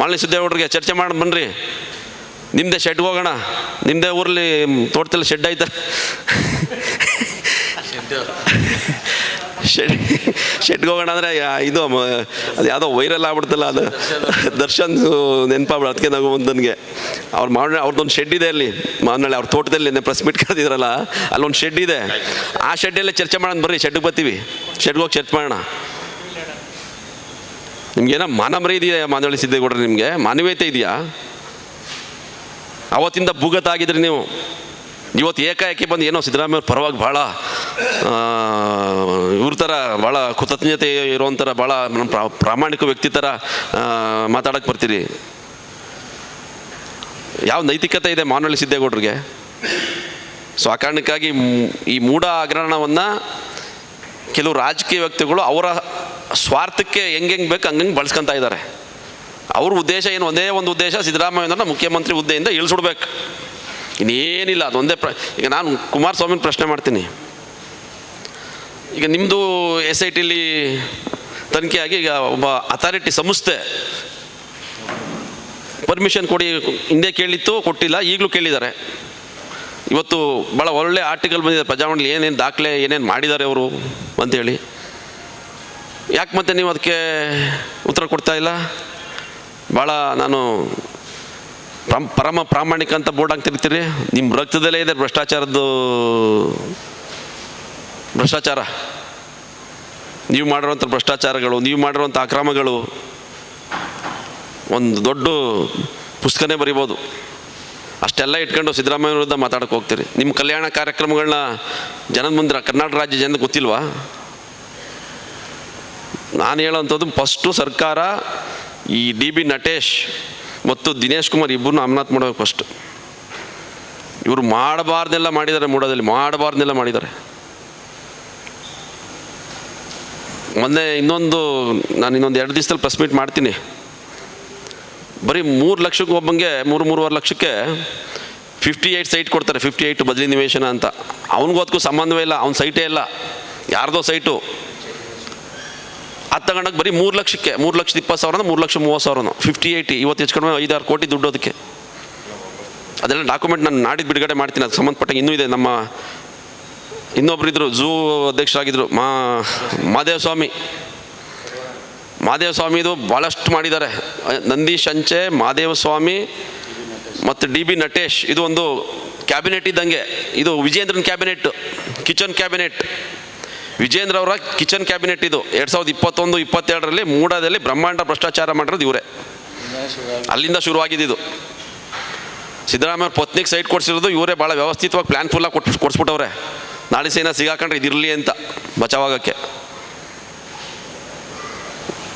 ಮಾಲಿನಿ ಸಿದ್ದೇಗೌಡರಿಗೆ ಚರ್ಚೆ ಮಾಡಿ ಬನ್ನಿರಿ ನಿಮ್ಮದೇ ಶೆಡ್ಗೆ ಹೋಗೋಣ. ನಿಮ್ಮದೇ ಊರಲ್ಲಿ ತೋಟದಲ್ಲಿ ಶೆಡ್ ಆಯ್ತಾ ಶೆಡ್ ಶೆಡ್ಗೆ ಹೋಗೋಣ ಅಂದರೆ ಇದು ಅದು ಯಾವುದೋ ವೈರಲ್ ಆಗ್ಬಿಡ್ತಲ್ಲ, ಅದು. ದರ್ಶನ್ ನೆನಪಾಗ್ಬಿಡ ಅದಕ್ಕೆ ನಾವು ಒಂದು ನನಗೆ. ಅವ್ರು ಮಾಡ ಅವ್ರದ್ದೊಂದು ಶೆಡ್ ಇದೆ ಅಲ್ಲಿ. ಮಾವನಹಳ್ಳಿ ಅವ್ರ ತೋಟದಲ್ಲಿ ಪ್ರೆಸ್ ಮೀಟ್ ಕರೆದಿದ್ರಲ್ಲ, ಅಲ್ಲೊಂದು ಶೆಡ್ ಇದೆ. ಆ ಶೆಡ್ಡಲ್ಲೇ ಚರ್ಚೆ ಮಾಡೋಣ ಬರ್ರಿ ಶೆಡ್ಗೆ ಬರ್ತೀವಿ. ಶೆಡ್ಗೆ ಹೋಗಿ ಚರ್ಚೆ ಮಾಡೋಣ. ನಿಮ್ಗೇನೋ ಮಾನಮರೆ ಇದೆಯಾ ಮಾನವಳಿ ಸಿದ್ದೇಗೌಡ್ರೆ ನಿಮಗೆ? ಮಾನವೀಯತೆ ಇದೆಯಾ? ಅವತ್ತಿಂದ ಭೂಗತ ಆಗಿದ್ರಿ ನೀವು. ಇವತ್ತು ಏಕಾಏಕಿ ಬಂದು ಏನೋ ಸಿದ್ದರಾಮಯ್ಯ ಪರವಾಗಿ ಭಾಳ ಇವ್ರ ಥರ ಭಾಳ ಕೃತಜ್ಞತೆ ಇರೋಂಥರ ಭಾಳ ನಮ್ಮ ಪ್ರಾ, ಪ್ರಾಮಾಣಿಕ ವ್ಯಕ್ತಿ ಥರ ಮಾತಾಡೋಕ್ಕೆ ಬರ್ತೀರಿ. ಯಾವ ನೈತಿಕತೆ ಇದೆ ಮಾನವಳಿ ಸಿದ್ದೇಗೌಡ್ರಿಗೆ ಸೊ ಆ ಕಾರಣಕ್ಕಾಗಿ ಈ ಮೂಢ ಆಗ್ರಹಣವನ್ನು ಕೆಲವು ರಾಜಕೀಯ ವ್ಯಕ್ತಿಗಳು ಅವರ ಸ್ವಾರ್ಥಕ್ಕೆ ಹೆಂಗೆ ಹೆಂಗೆ ಬೇಕು ಹಂಗಂಗೆ ಬಳಸ್ಕೊತಾ ಇದ್ದಾರೆ. ಅವ್ರ ಉದ್ದೇಶ ಏನು? ಒಂದೇ ಒಂದು ಉದ್ದೇಶ ಸಿದ್ದರಾಮಯ್ಯನ ಮುಖ್ಯಮಂತ್ರಿ ಹುದ್ದೆಯಿಂದ ಇಳಿಸ್ಬಿಡ್ಬೇಕು. ಇನ್ನೇನಿಲ್ಲ ಅದೊಂದೇ ಪ್ರ, ಈಗ ನಾನು ಕುಮಾರಸ್ವಾಮಿನ ಪ್ರಶ್ನೆ ಮಾಡ್ತೀನಿ. ಈಗ ನಿಮ್ಮದು ಎಸ್ ಐ ಟಿಲಿ ತನಿಖೆಯಾಗಿ ಈಗ ಒಬ್ಬ ಅಥಾರಿಟಿ ಸಂಸ್ಥೆ ಪರ್ಮಿಷನ್ ಕೊಡಿ, ಹಿಂದೆ ಕೇಳಿತ್ತು, ಕೊಟ್ಟಿಲ್ಲ, ಈಗಲೂ ಕೇಳಿದ್ದಾರೆ. ಇವತ್ತು ಭಾಳ ಒಳ್ಳೆ ಆರ್ಟಿಕಲ್ ಬಂದಿದೆ, ಪ್ರಜಾವಾಣಿಲಿ ಏನೇನು ದಾಖಲೆ ಏನೇನು ಮಾಡಿದ್ದಾರೆ ಅವರು ಅಂತೇಳಿ. ಯಾಕೆ ಮತ್ತೆ ನೀವು ಅದಕ್ಕೆ ಉತ್ತರ ಕೊಡ್ತಾ ಇಲ್ಲ? ಭಾಳ ನಾನು ಪ್ರಮ್, ಪರಮ ಪ್ರಾಮಾಣಿಕ ಅಂತ ಬೋರ್ಡ್ ಹಾಕ್ತಿರ್ತೀರಿ ನಿಮ್ಮ ರಕ್ತದಲ್ಲೇ ಇದೆ ಭ್ರಷ್ಟಾಚಾರದ್ದು ಭ್ರಷ್ಟಾಚಾರ. ನೀವು ಮಾಡಿರುವಂಥ ಭ್ರಷ್ಟಾಚಾರಗಳು, ನೀವು ಮಾಡಿರುವಂಥ ಅಕ್ರಮಗಳು ಒಂದು ದೊಡ್ಡ ಪುಸ್ತಕನೇ ಬರಿಬೋದು. ಅಷ್ಟೆಲ್ಲ ಇಟ್ಕೊಂಡು ಸಿದ್ದರಾಮಯ್ಯ ವಿರುದ್ಧ ಮಾತಾಡಕ್ಕೆ ಹೋಗ್ತೀರಿ. ನಿಮ್ಮ ಕಲ್ಯಾಣ ಕಾರ್ಯಕ್ರಮಗಳನ್ನ ಜನದ ಮುಂದೆ ಕರ್ನಾಟಕ ರಾಜ್ಯ ಜನ ಗೊತ್ತಿಲ್ವಾ? ನಾನು ಹೇಳೋವಂಥದ್ದು ಫಸ್ಟು ಸರ್ಕಾರ ಈ ಡಿ ಬಿ ನಟೇಶ್ ಮತ್ತು ದಿನೇಶ್ ಕುಮಾರ್ ಇಬ್ಬರನ್ನ ಅಮನಾಥ್ ಮಾಡಬೇಕು ಫಸ್ಟ್ ಇವರು ಮಾಡಬಾರ್ದೆಲ್ಲ ಮಾಡಿದ್ದಾರೆ ಮೂಡೋದಲ್ಲಿ, ಮಾಡಬಾರ್ದೆಲ್ಲ ಮಾಡಿದ್ದಾರೆ. ಮೊನ್ನೆ ಇನ್ನೊಂದು, ನಾನು ಇನ್ನೊಂದು ಎರಡು ದಿವಸದಲ್ಲಿ ಪ್ರೆಸ್ ಮೀಟ್ ಮಾಡ್ತೀನಿ. ಬರೀ ಮೂರು ಲಕ್ಷಕ್ಕೆ ಒಬ್ಬಂಗೆ ಮೂರು, ಮೂರುವರೆ ಲಕ್ಷಕ್ಕೆ ಫಿಫ್ಟಿ ಏಯ್ಟ್ ಸೈಟ್ ಕೊಡ್ತಾರೆ ಫಿಫ್ಟಿ ಏಯ್ಟ್ ಬದಲಿ ನಿವೇಶನ ಅಂತ. ಅವ್ನಿಗೂ ಅದಕ್ಕೂ ಸಂಬಂಧವೇ ಇಲ್ಲ, ಅವ್ನ ಸೈಟೇ ಇಲ್ಲ. ಯಾರ್ದೋ ಸೈಟು ಅದು ತಗೊಂಡಾಗ ಬರೀ ಮೂರು ಲಕ್ಷಕ್ಕೆ, ಮೂರು ಲಕ್ಷದ ಇಪ್ಪತ್ತು ಸಾವಿರನ, ಮೂರು ಲಕ್ಷ ಮೂವತ್ತು ಸಾವಿರನೋ ಫಿಫ್ಟಿ ಏಯ್ಟಿ ಇವತ್ತು ಹೆಚ್ಚು ಕಡಿಮೆ ಐದಾರು ಕೋಟಿ ದುಡ್ಡು ಅದಕ್ಕೆ. ಅದೆಲ್ಲ ಡಾಕ್ಯುಮೆಂಟ್ ನಾನು ನಾಡಿದ್ದು ಬಿಡುಗಡೆ ಮಾಡ್ತೀನಿ ಅದಕ್ಕೆ ಸಂಬಂಧಪಟ್ಟ ಇನ್ನೂ ಇದೆ ನಮ್ಮ ಇನ್ನೊಬ್ರು ಇದ್ರು ಝೂ ಅಧ್ಯಕ್ಷರಾಗಿದ್ದರು ಮಾ, ಮಾದೇವ ಸ್ವಾಮಿ. ಮಾದೇವ ಸ್ವಾಮಿದು ಭಾಳಷ್ಟು ಮಾಡಿದ್ದಾರೆ. ನಂದಿ ಅಂಚೆ ಮಾದೇವ ಸ್ವಾಮಿ ಮತ್ತು ಡಿ ಬಿ ನಟೇಶ್. ಇದು ಒಂದು ಕ್ಯಾಬಿನೆಟ್ ಇದ್ದಂಗೆ. ಇದು ವಿಜೇಂದ್ರನ್ ಕ್ಯಾಬಿನೆಟ್, ಕಿಚನ್ ಕ್ಯಾಬಿನೆಟ್. ವಿಜೇಂದ್ರ ಅವರ ಕಿಚನ್ ಕ್ಯಾಬಿನೆಟ್ ಇದು. ಎರಡು ಸಾವಿರದ ಇಪ್ಪತ್ತೊಂದು, ಇಪ್ಪತ್ತೆರಡರಲ್ಲಿ ಮೂಡಾದಲ್ಲಿ ಬ್ರಹ್ಮಾಂಡ ಭ್ರಷ್ಟಾಚಾರ ಮಾಡಿರೋದು ಇವರೇ. ಅಲ್ಲಿಂದ ಶುರುವಾಗಿದ್ದು ಸಿದ್ದರಾಮಯ್ಯ ಪತ್ನಿಗೆ ಸೈಟ್ ಕೊಡಿಸಿರೋದು ಇವರೇ ಭಾಳ ವ್ಯವಸ್ಥಿತವಾಗಿ ಪ್ಲ್ಯಾನ್ ಫುಲ್ಲಾಗಿ ಕೊಟ್ಟು ಕೊಡಿಸ್ಬಿಟ್ಟವ್ರೆ. ನಾಳೆ ಸೇನಾ ಸಿಗಾಕೊಂಡ್ರೆ ಇದಿರಲಿ ಅಂತ ಬಚಾವಾಗಕ್ಕೆ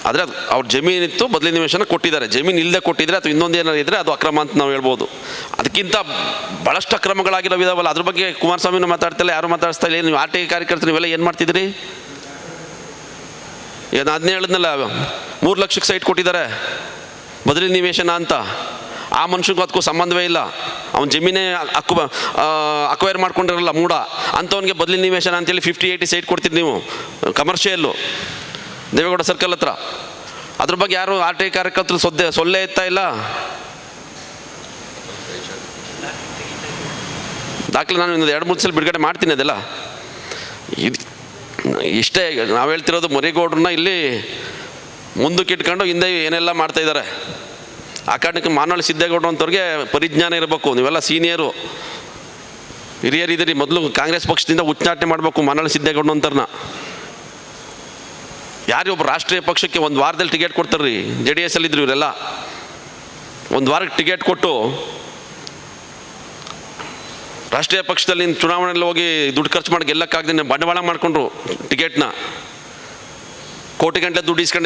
ಆದರೆ ಅವ್ರ ಜಮೀನಿತ್ತು, ಬದಲಿ ನಿವೇಶನ ಕೊಟ್ಟಿದ್ದಾರೆ. ಜಮೀನು ಇಲ್ಲದೆ ಕೊಟ್ಟಿದ್ರೆ ಅಥವಾ ಇನ್ನೊಂದು ಏನಾರು ಇದ್ದರೆ ಅದು ಅಕ್ರಮ ಅಂತ ನಾವು ಹೇಳ್ಬೋದು. ಅದಕ್ಕಿಂತ ಭಾಳಷ್ಟು ಅಕ್ರಮಗಳಾಗಿರೋ ಇದಾವಲ್ಲ ಅದ್ರ ಬಗ್ಗೆ ಕುಮಾರಸ್ವಾಮಿನೂ ಮಾತಾಡ್ತಿಲ್ಲ, ಯಾರು ಮಾತಾಡ್ತಾ ಇಲ್ಲ. ನೀವು ಆರ್ ಟಿ ಕಾರ್ಯಕರ್ತರು ನೀವೆಲ್ಲ ಏನು ಮಾಡ್ತಿದ್ರಿ? ಈಗ ನಾನು ಅದನ್ನೇ ಹೇಳಿದ್ನಲ್ಲ, ಮೂರು ಲಕ್ಷಕ್ಕೆ ಸೈಟ್ ಕೊಟ್ಟಿದ್ದಾರೆ. ಬದಲಿ ನಿವೇಶನ ಅಂತ. ಆ ಮನುಷ್ಯಗೂ ಅದಕ್ಕೂ ಸಂಬಂಧವೇ ಇಲ್ಲ. ಅವ್ನು ಜಮೀನೇ ಅಕ್ಕು ಅಕ್ವೈರ್ ಮಾಡ್ಕೊಂಡಿರಲ್ಲ ಮೂಡ. ಅಂಥವ್ನಿಗೆ ಬದಲಿ ನಿವೇಶನ ಅಂತೇಳಿ ಫಿಫ್ಟಿ ಏಯ್ಟಿ ಸೈಟ್ ಕೊಡ್ತೀರಿ ನೀವು. ಕಮರ್ಷಿಯಲ್ಲು. ದೇವೇಗೌಡ ಸರ್ಕಲ್ ಹತ್ರ. ಅದ್ರ ಬಗ್ಗೆ ಯಾರು ಆರ್ ಟಿ ಕಾರ್ಯಕರ್ತರು ಸೊದ್ದೆ, ಸೊಲ್ಲೆ ಎತ್ತಾ ಇಲ್ಲ? ದಾಖಲೆ ನಾನು ಇನ್ನೊಂದು ಎರಡು, ಮೂರು ಸಲ ಬಿಡುಗಡೆ ಮಾಡ್ತೀನಿ ಅದೆಲ್ಲ. ಇದು ಇಷ್ಟೇ, ನಾವು ಹೇಳ್ತಿರೋದು ಮರಿಗೌಡ್ರನ್ನ ಇಲ್ಲಿ ಮುಂದಕ್ಕೆ ಇಟ್ಕೊಂಡು ಹಿಂದೆ ಏನೆಲ್ಲ ಮಾಡ್ತಾ ಇದ್ದಾರೆ ಆ ಕಾರಣಕ್ಕೆ ಮಾನವಳ್ಳಿ ಸಿದ್ದೇಗೌಡರು ಅಂತವ್ರಿಗೆ ಪರಿಜ್ಞಾನ ಇರಬೇಕು, ನೀವೆಲ್ಲ ಸೀನಿಯರು. ಹಿರಿಯರಿದ್ದೀರಿ, ಮೊದಲು ಕಾಂಗ್ರೆಸ್ ಪಕ್ಷದಿಂದ ಉಚ್ಚಾಟನೆ ಮಾಡಬೇಕು ಮಾನವಳ್ಳಿ ಸಿದ್ದೇಗೌಡ ಅಂತರ್ನ ಯಾರು ಒಬ್ಬ ರಾಷ್ಟ್ರೀಯ ಪಕ್ಷಕ್ಕೆ ಒಂದು ವಾರದಲ್ಲಿ ಟಿಕೆಟ್ ಕೊಡ್ತಾರ್ರಿ. ಜೆ ಡಿ ಎಸ್ ಇದ್ರು ಇವರೆಲ್ಲ. ಒಂದು ವಾರಕ್ಕೆ ಟಿಕೆಟ್ ಕೊಟ್ಟು ರಾಷ್ಟ್ರೀಯ ಪಕ್ಷದಲ್ಲಿ ಚುನಾವಣೆಯಲ್ಲಿ ಹೋಗಿ ದುಡ್ಡು ಖರ್ಚು ಮಾಡಿ ಗೆಲ್ಲಕ್ಕಾಗದೆ ಬಂಡವಾಳ ಮಾಡಿಕೊಂಡ್ರು ಟಿಕೆಟ್ನ. ಕೋಟಿ ಗಂಟೆ ದುಡ್ಡು ಇಸ್ಕೊಂಡೆ